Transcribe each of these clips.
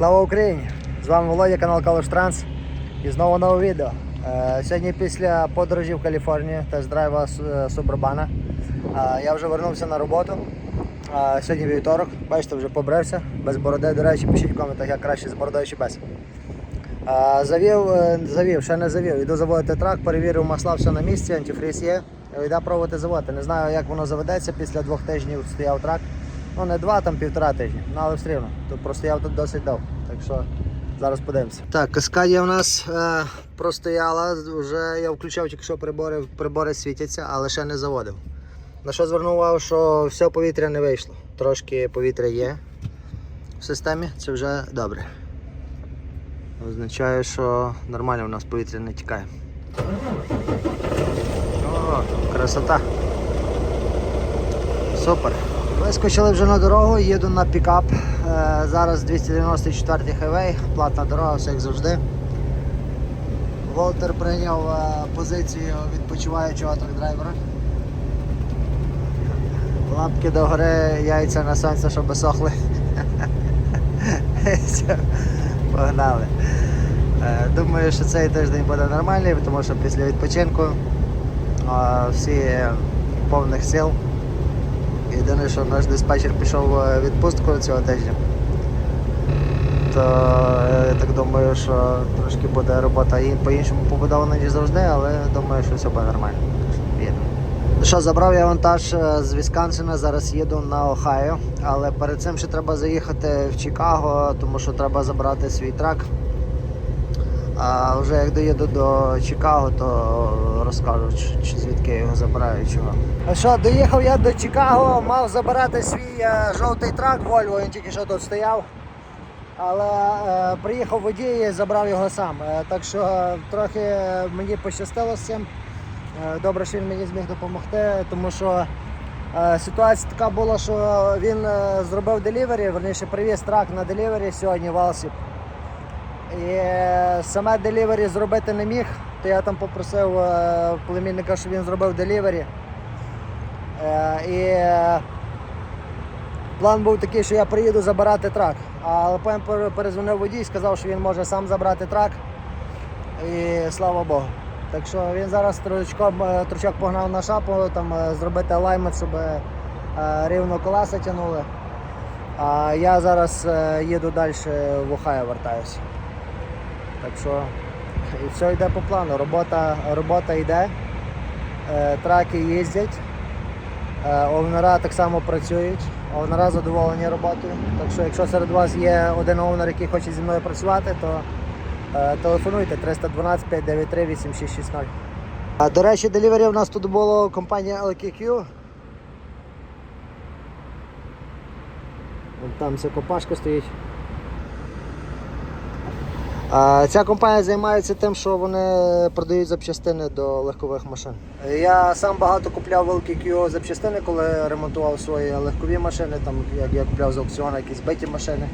Слава Україні! З вами Володя, канал Калуш Транс. І знову нове відео. Е, Сьогодні після подорожі в Каліфорнію, тест-драйва Су- Субурбана. е, Я вже вернувся на роботу. Е, Сьогодні вівторок. Бачите, вже побрився. Без бороди, до речі, пишіть в коментах, як краще з бородою чи без. Е, Завів, е, завів, ще не завів. Іду заводити трак, перевірив масла, все на місці, антифріз є. Йде пробувати заводити. Не знаю, як воно заведеться. Після двох тижнів стояв трак. Ну не два, там півтора тижні. Ну але все рівно. Тут простояв тут досить довго. Так що зараз подивимося. Так, каскадія в нас е, простояла. Вже я включав тільки що прибори, прибори світяться, але ще не заводив. На що звернув увагу, що все повітря не вийшло. Трошки повітря є в системі, це вже добре. Означає, що нормально у нас повітря не тікає. О, красота. Супер. Вискочили вже на дорогу, їду на пікап. Е, зараз 294 хайвей, платна дорога, все як завжди. Волтер прийняв е, позицію відпочиваючого трак-драйвера. Лапки догори, яйця на сонце, щоб сохли. Погнали. Е, Думаю, що цей тиждень буде нормальний, тому що після відпочинку всі повних сил. Єдине, що наш диспетчер пішов у відпустку цього тижня. То е, я так думаю, що трошки буде робота і по-іншому побудована, ніж завжди, але думаю, що все буде нормально. Так що забрав я вантаж е, з Вісконсина, зараз їду на Ohio, але перед цим ще треба заїхати в Чикаго, тому що треба забрати свій трак. А вже як доїду до Чикаго, то розкажу, чи- звідки його забираю, чого. А що, доїхав я до Чикаго, мав забирати свій е, жовтий трак Volvo, він тільки що тут стояв. Але е, приїхав водій і забрав його сам. Е, так що е, трохи мені пощастило з цим. Е, Добре, що він мені зміг допомогти, тому що е, ситуація така була, що він е, зробив делівері, верніше привіз трак на делівері сьогодні в Алсіп. І е, саме делівері зробити не міг, то я там попросив е, племінника, щоб він зробив делівері. Е, І план був такий, що я приїду забирати трак. Але потім перезвонив водій, сказав, що він може сам забрати трак. І слава Богу. Так що він зараз трочком, е, трочок погнав на шапу, там зробити алаймент, щоб рівно колеса тягнули. А я зараз їду далі в Ohio вертаюся. Так що і все йде по плану. Робота, робота йде, е, траки їздять, е, овнера так само працюють, овнера задоволені роботою. Так що, якщо серед вас є один овнер, який хоче зі мною працювати, то е, телефонуйте 312 593 8660. До речі, делівері у нас тут було компанія LKQ. Там ця копашка стоїть. Ця компанія займається тим, що вони продають запчастини до легкових машин. Я сам багато купляв в LKQ запчастини, коли ремонтував свої легкові машини, там, як я купляв з аукціону якісь збиті машини.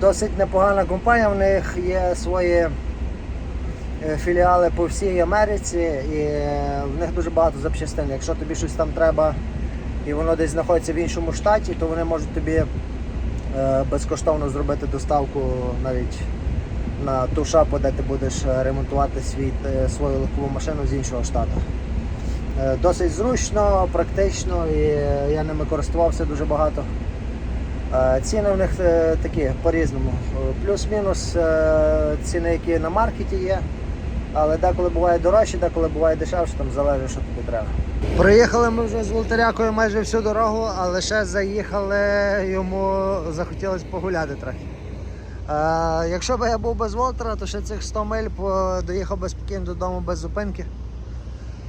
Досить непогана компанія, в них є свої е, філіали по всій Америці і е, в них дуже багато запчастин. Якщо тобі щось там треба і воно десь знаходиться в іншому штаті, то вони можуть тобі е, безкоштовно зробити доставку навіть на ту шапу, де ти будеш е, ремонтувати свій, е, свою легкову машину з іншого штату. Е, Досить зручно, практично і я ними користувався дуже багато. Ціни в них такі по-різному. Плюс-мінус ціни, які на маркеті є. Але деколи буває дорожче, деколи буває дешевше, там залежить, що тобі треба. Проїхали ми вже з Волтерякою майже всю дорогу, а лише заїхали, йому захотілося погуляти трохи. Е, якщо б я був без Волтера, то ще цих 100 миль доїхав би спокійно додому без зупинки.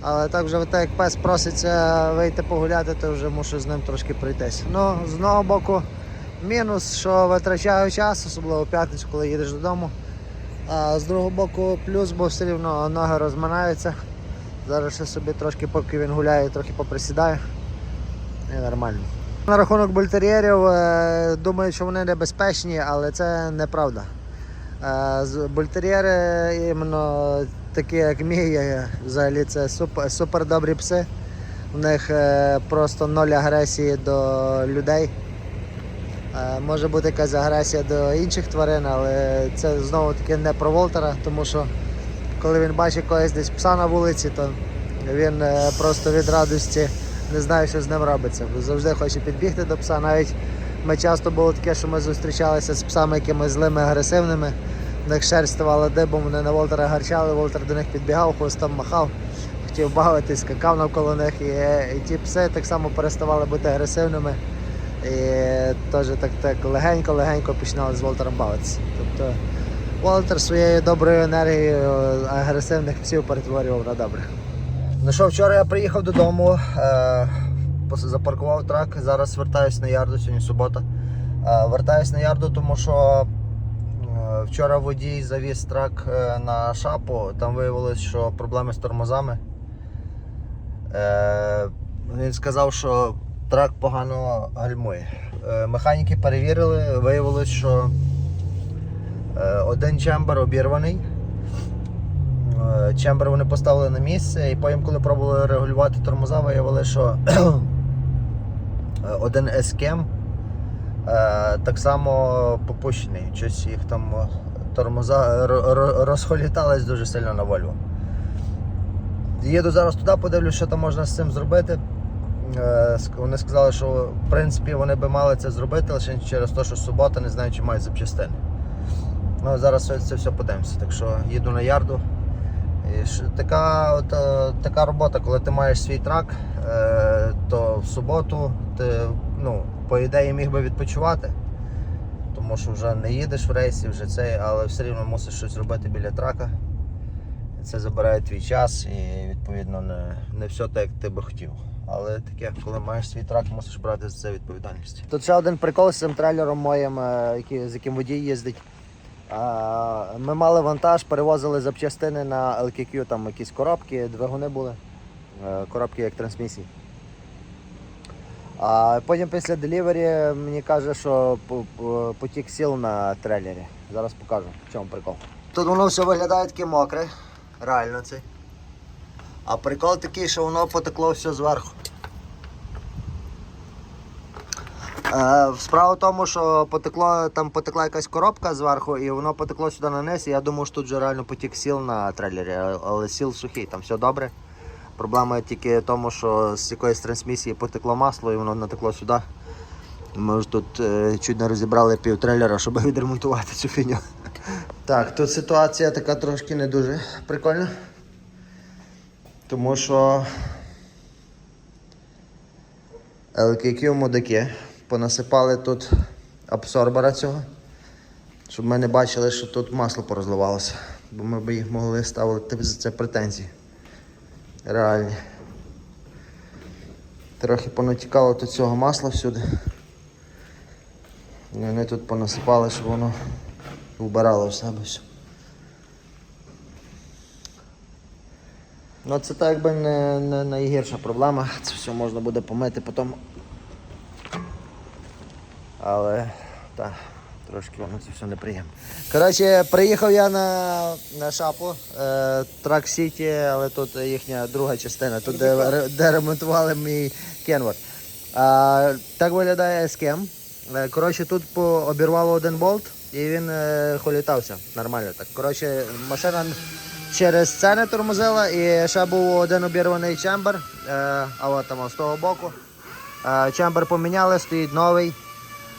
Але так вже так як пес проситься вийти погуляти, то вже мушу з ним трошки пройтись. Ну, з одного боку, мінус, що витрачаю час, особливо в п'ятницю, коли їдеш додому. А з другого боку, плюс, бо все рівно ноги розминаються. Зараз ще собі трошки, поки він гуляє, трохи поприсідаю. І нормально. На рахунок бультер'єрів, е, думаю, що вони небезпечні, але це неправда. Е, Бультер'єри іменно такі, як мій, взагалі це супер, супер добрі пси. У них е, просто ноль агресії до людей. Може бути якась агресія до інших тварин, але це знову таки не про Волтера, тому що коли він бачить когось десь пса на вулиці, то він просто від радості не знає, що з ним робиться. Завжди хоче підбігти до пса. Навіть ми часто було таке, що ми зустрічалися з псами якимись злими, агресивними. В них шерсть ставала дибом, вони на Волтера гарчали, Волтер до них підбігав, хвостом махав, хотів бавитись, скакав навколо них. І, і ті пси так само переставали бути агресивними. І теж так, так легенько-легенько починали з Волтером бавитися. Тобто Волтер своєю доброю енергією агресивних псів перетворював на добрих. Ну що, вчора я приїхав додому, е, запаркував трак, зараз вертаюсь на ярду, сьогодні субота. Е, вертаюсь на ярду, тому що е, вчора водій завіз трак е, на шапу, там виявилось, що проблеми з тормозами. Е, він сказав, що трак погано гальмує. Е, механіки перевірили, виявилось, що е, один чембер обірваний. Е, Чембер вони поставили на місце, і потім, коли пробували регулювати тормоза, виявили, що один ескем так само попущений. Щось їх там е, тормоза ро- ро- розхолітались дуже сильно на Вольво. Їду зараз туди, подивлюсь, що там можна з цим зробити. Е, Вони сказали, що в принципі вони би мали це зробити лише через те, що субота, не знаю, чи мають запчастини. Ну, зараз це все подивимося. Так що їду на ярду. Така, от, е, така робота, коли ти маєш свій трак, е, то в суботу ти ну, по ідеї міг би відпочивати, тому що вже не їдеш в рейсі, вже цей, але все рівно мусиш щось робити біля трака. Це забирає твій час і відповідно не, не все так, як ти би хотів. Але таке, коли маєш свій трак, мусиш брати за це відповідальність. Тут ще один прикол з цим трейлером моїм, е, з яким водій їздить. Ми мали вантаж, перевозили запчастини на LKQ, там якісь коробки, двигуни були, е, коробки як трансмісії. А потім після делівері мені каже, що по- по- потік сіл на трейлері. Зараз покажу, в чому прикол. Тут воно все виглядає таке мокре, реально це. А прикол такий, що воно потекло все зверху. Е, Справа в тому, що потекло, там потекла якась коробка зверху, і воно потекло сюди на низ. І я думав, що тут вже реально потік сіл на трейлері, але сіл сухий, там все добре. Проблема тільки в тому, що з якоїсь трансмісії потекло масло і воно натекло сюди. Ми ж тут е, чуть не розібрали пів трейлера, щоб відремонтувати цю фігню. Так, тут ситуація така трошки не дуже прикольна. Тому що LKQ мудаки понасипали тут абсорбера цього, щоб ми не бачили, що тут масло порозливалося. Бо ми б їх могли ставити за це претензії. Реальні. Трохи понатікало тут цього масла всюди. І вони тут понасипали, щоб воно вбирало в себе все. Ну це так якби не, не найгірша проблема. Це все можна буде помити потім. Але так, трошки воно це все неприємно. Коротше, приїхав я на, на шапу е, Трак Сіті, але тут їхня друга частина, тут де, де ремонтували мій Кенворд. А, так виглядає ескем. Е, Коротше, тут по, обірвало один болт і він е, холітався нормально. Так. Коротше, машина через це не тормозила і ще був один обірваний чембер, е, а от там з того боку. Е, Чембер поміняли, стоїть новий.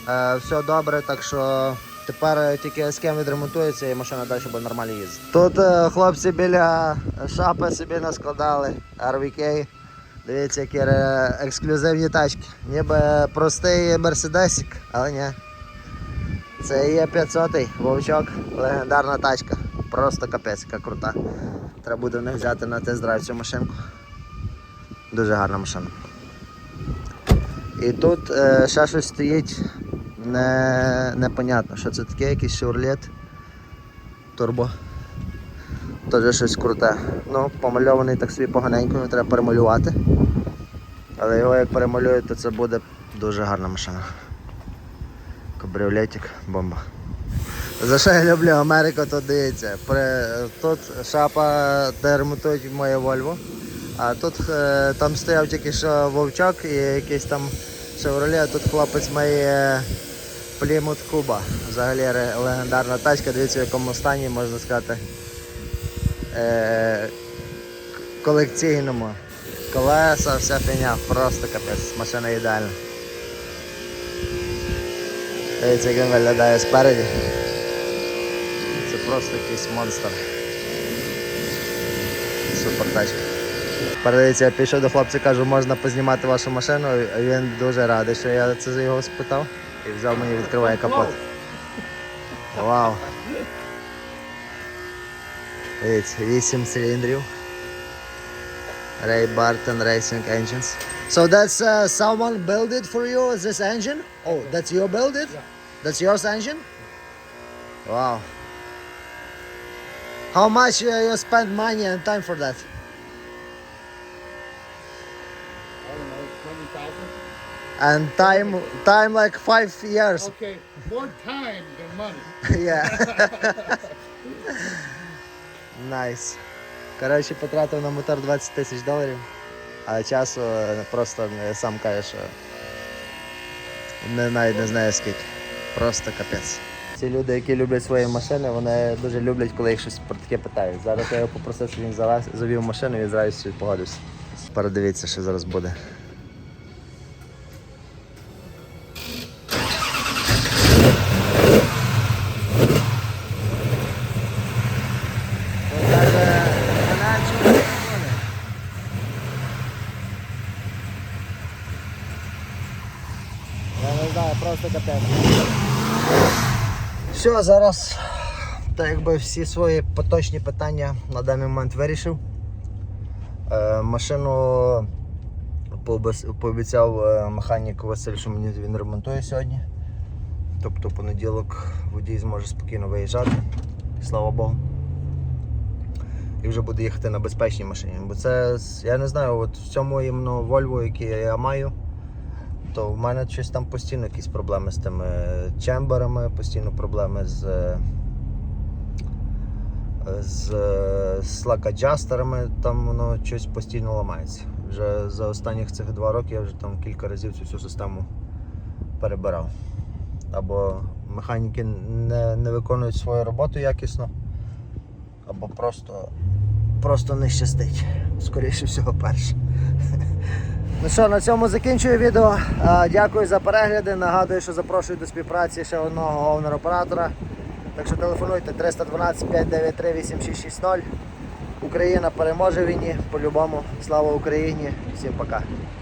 Е, Все добре, так що тепер тільки з ким відремонтується і машина далі буде нормально їздити. Тут е, хлопці біля шапи собі наскладали RVK. Дивіться, які е, ексклюзивні тачки. Ніби простий мерседесик, але ні. Це є 500-й вовчок, легендарна тачка. Просто капець, яка крута. Треба буде в них взяти на тест-драйв цю машинку. Дуже гарна машина. І тут е, ще щось стоїть не, непонятно, що це таке, якийсь шевролет турбо. Теж щось круте. Ну, помальований так собі поганенько, його треба перемалювати. Але його як перемалюють, то це буде дуже гарна машина. Кабріолетик, бомба. За що я люблю Америку, то дивіться. При, тут шапа, де ремонтують моє Volvo. А тут е, там стояв тільки що вовчок і якийсь там Chevrolet, а тут хлопець має Plymouth Куба. Взагалі легендарна тачка, дивіться в якому стані, можна сказати. Е- колекційному. Колеса, вся фігня, просто капець, машина ідеальна. Дивіться, як він виглядає спереді. Це просто якийсь монстр. Супер тачка. Передивіться, я пішов до хлопця, кажу, можна познімати вашу машину, він дуже радий, що я це його спитав. Examă el trebuie ca poate. Wow! Vedeți, 8 cilindriu. Ray Barton Racing engines. So that's uh, someone built it for you, this engine? Oh, that's you built it? Yeah. That's yours engine? Wow. How much uh, you spend money and time for that? I don't know, 20,000? And time, time like five years. Okay, more time than money. yeah. Nice. Коротше, потратив на мотор 20 тисяч доларів, а часу е, просто сам каже, що не, навіть не знаю скільки. Просто капець. Ці люди, які люблять свої машини, вони дуже люблять, коли їх щось про таке питають. Зараз я його попросив, щоб він завів машину і зразу погодився. Передивіться, що зараз буде. Тут даже фінансово не буде. Знаю, просто капець. Все, зараз так якби всі свої поточні питання на даний момент вирішив. Е, машину пообіцяв е, механік Василь, що мені він ремонтує сьогодні. Тобто понеділок водій зможе спокійно виїжджати. Слава Богу і вже буде їхати на безпечній машині. Бо це, я не знаю, от в цьому іменно Volvo, який я маю, то в мене щось там постійно якісь проблеми з тими чемберами, постійно проблеми з, з слак-аджастерами, там воно щось постійно ламається. Вже за останніх цих два роки я вже там кілька разів цю всю систему перебирав. Або механіки не, не виконують свою роботу якісно, або просто, просто не щастить. Скоріше всього, перше. Ну що, на цьому закінчую відео. Дякую за перегляди. Нагадую, що запрошую до співпраці ще одного говнер-оператора. Так що телефонуйте 312 593 8660. Україна переможе війні по-любому. Слава Україні! Всім пока!